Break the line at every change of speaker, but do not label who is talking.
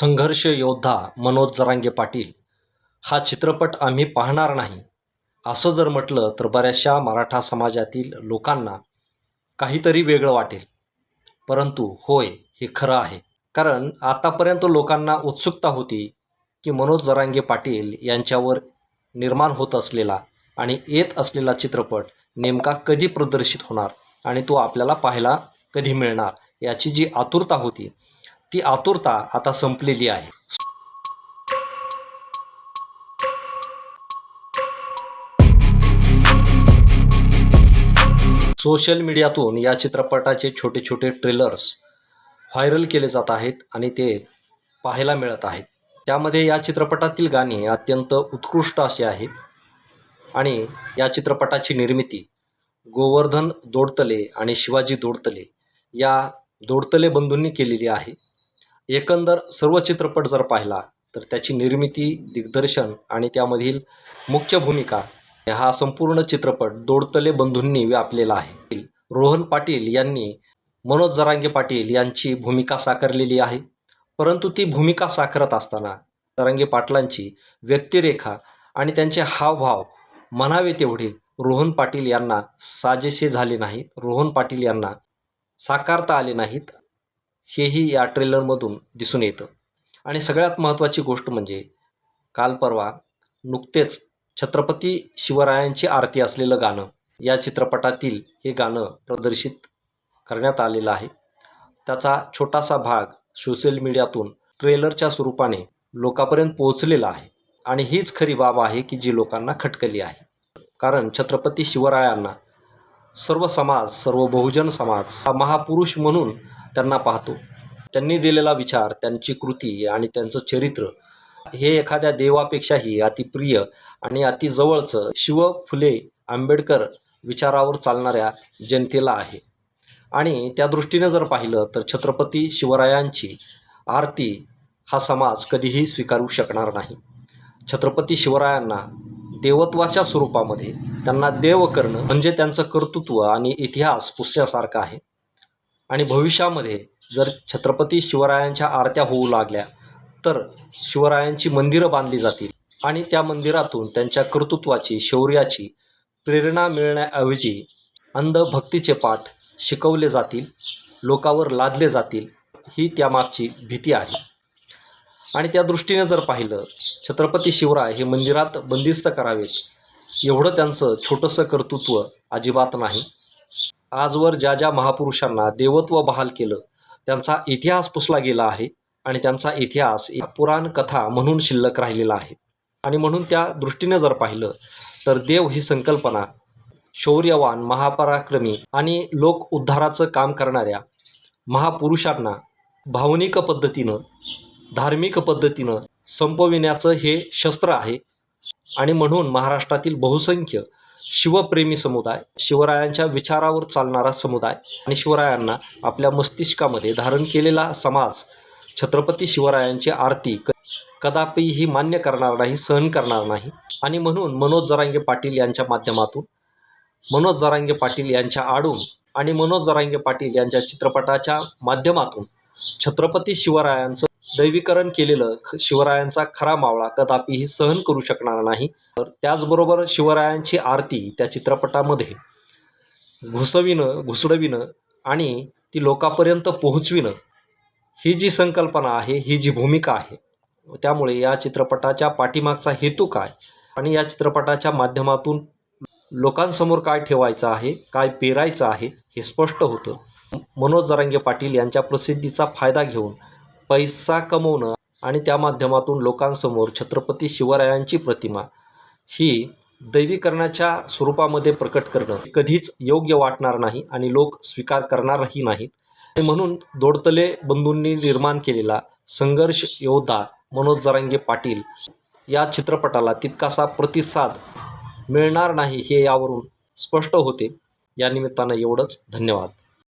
संघर्ष योद्धा मनोज जरांगे पाटील. हा चित्रपट आम्ही पाहणार नाही. असं जर म्हटलं तर बऱ्याचशा मराठा समाजातील लोकांना काहीतरी वेगळं वाटेल. परंतु होय हे खरं आहे. कारण आतापर्यंत लोकांना उत्सुकता होती की मनोज जरांगे पाटील यांच्यावर निर्माण होत असलेला आणि येत असलेला चित्रपट नेमका कधी प्रदर्शित होणार आणि तो आपल्याला पाहायला कधी मिळणार याची जी आतुरता होती ती आतुरता आता संपलेली आहे. सोशल मीडियातून या चित्रपटाचे छोटे छोटे ट्रेलर्स व्हायरल केले जात आहेत आणि ते पाहायला मिळत आहेत. त्यामध्ये या चित्रपटातील गाणी अत्यंत उत्कृष्ट अशी आहेत आणि या चित्रपटाची निर्मिती गोवर्धन दोडतले आणि शिवाजी दोडतले या दोडतले बंधूंनी केलेली आहे. एकंदर सर्व चित्रपट जर पाहिला तर त्याची निर्मिती दिग्दर्शन आणि त्यामधील मुख्य भूमिका हा संपूर्ण चित्रपट दोडतले बंधूंनी व्यापलेला आहे. रोहन पाटील यांनी मनोज जरांगे पाटील यांची भूमिका साकारलेली आहे. परंतु ती भूमिका साकारत असताना जरांगे पाटलांची व्यक्तिरेखा आणि त्यांचे हावभाव म्हणावे तेवढे रोहन पाटील यांना साजेसे झाले नाहीत. रोहन पाटील यांना साकारता आले नाहीत. हेही या ट्रेलरमधून दिसून येतं. आणि सगळ्यात महत्त्वाची गोष्ट म्हणजे काल परवा नुकतेच छत्रपती शिवरायांची आरती असलेलं गाणं या चित्रपटातील हे गाणं प्रदर्शित करण्यात आलेलं आहे. त्याचा छोटासा भाग सोशल मीडियातून ट्रेलरच्या स्वरूपाने लोकांपर्यंत पोहोचलेला आहे. आणि हीच खरी बाब आहे की जी लोकांना खटकली आहे. कारण छत्रपती शिवरायांना सर्व समाज सर्व बहुजन समाज हा महापुरुष म्हणून त्यांना पाहतो. त्यांनी दिलेला विचार त्यांची कृती आणि त्यांचं चरित्र हे एखाद्या देवापेक्षाही अतिप्रिय आणि अतिजवळचं शिव फुले आंबेडकर विचारावर चालणाऱ्या जनतेला आहे. आणि त्या दृष्टीने जर पाहिलं तर छत्रपती शिवरायांची आरती हा समाज कधीही स्वीकारू शकणार नाही. छत्रपती शिवरायांना देवत्वाच्या स्वरूपामध्ये त्यांना देव करणं म्हणजे त्यांचं कर्तृत्व आणि इतिहास पुसण्यासारखं आहे. आणि भविष्यामध्ये जर छत्रपती शिवरायांच्या आरत्या होऊ लागल्या तर शिवरायांची मंदिरं बांधली जातील. आणि त्या मंदिरातून त्यांच्या कर्तृत्वाची शौर्याची प्रेरणा मिळण्याऐवजी अंधभक्तीचे पाठ शिकवले जातील लोकावर लादले जातील ही त्यामागची भीती आहे. आणि त्या दृष्टीने जर पाहिलं छत्रपती शिवराय हे मंदिरात बंदिस्त करावेत एवढं त्यांचं छोटंसं कर्तृत्व अजिबात नाही. आजवर ज्या ज्या महापुरुषांना देवत्व बहाल केलं त्यांचा इतिहास पुसला गेला आहे आणि त्यांचा इतिहास पुराण कथा म्हणून शिल्लक राहिलेला आहे. आणि म्हणून त्या दृष्टीने जर पाहिलं तर देव ही संकल्पना शौर्यवान महापराक्रमी आणि लोक उद्धाराचं काम करणाऱ्या महापुरुषांना भावनिक पद्धतीनं धार्मिक पद्धतीनं संपविण्याचं हे शस्त्र आहे. आणि म्हणून महाराष्ट्रातील बहुसंख्य शिवप्रेमी समुदाय शिवरायांच्या विचारावर चालणारा समुदाय आणि शिवरायांना आपल्या मस्तिष्कामध्ये धारण केलेला समाज छत्रपती शिवरायांची आरती कदापि कदापिही मान्य करणार नाही सहन करणार नाही. आणि म्हणून मनोज जरांगे पाटील यांच्या माध्यमातून मनोज जरांगे पाटील यांच्या आडून आणि मनोज जरांगे पाटील यांच्या चित्रपटाच्या माध्यमातून छत्रपती शिवरायांचं दैवीकरण केलेलं ख शिवरायांचा खरा मावळा कदापिही सहन करू शकणार नाही. तर त्याचबरोबर शिवरायांची आरती त्या चित्रपटामध्ये घुसविणं घुसडविणं आणि ती लोकांपर्यंत पोहोचविणं ही जी संकल्पना आहे ही जी भूमिका आहे त्यामुळे या चित्रपटाच्या पाठीमागचा हेतू काय आणि या चित्रपटाच्या माध्यमातून लोकांसमोर काय ठेवायचं आहे काय पेरायचं आहे हे स्पष्ट होतं. मनोज जरांगे पाटील यांच्या प्रसिद्धीचा फायदा घेऊन पैसा कमवणं आणि त्या माध्यमातून लोकांसमोर छत्रपती शिवरायांची प्रतिमा ही दैवीकरणाच्या स्वरूपामध्ये प्रकट करणं कधीच योग्य वाटणार नाही आणि लोक स्वीकार करणारही नाहीत. म्हणून दोडतले बंधूंनी निर्माण केलेला संघर्ष योद्धा मनोज जरांगे पाटील या चित्रपटाला तितकासा प्रतिसाद मिळणार नाही हे यावरून स्पष्ट होते. या निमित्तानं एवढंच. धन्यवाद.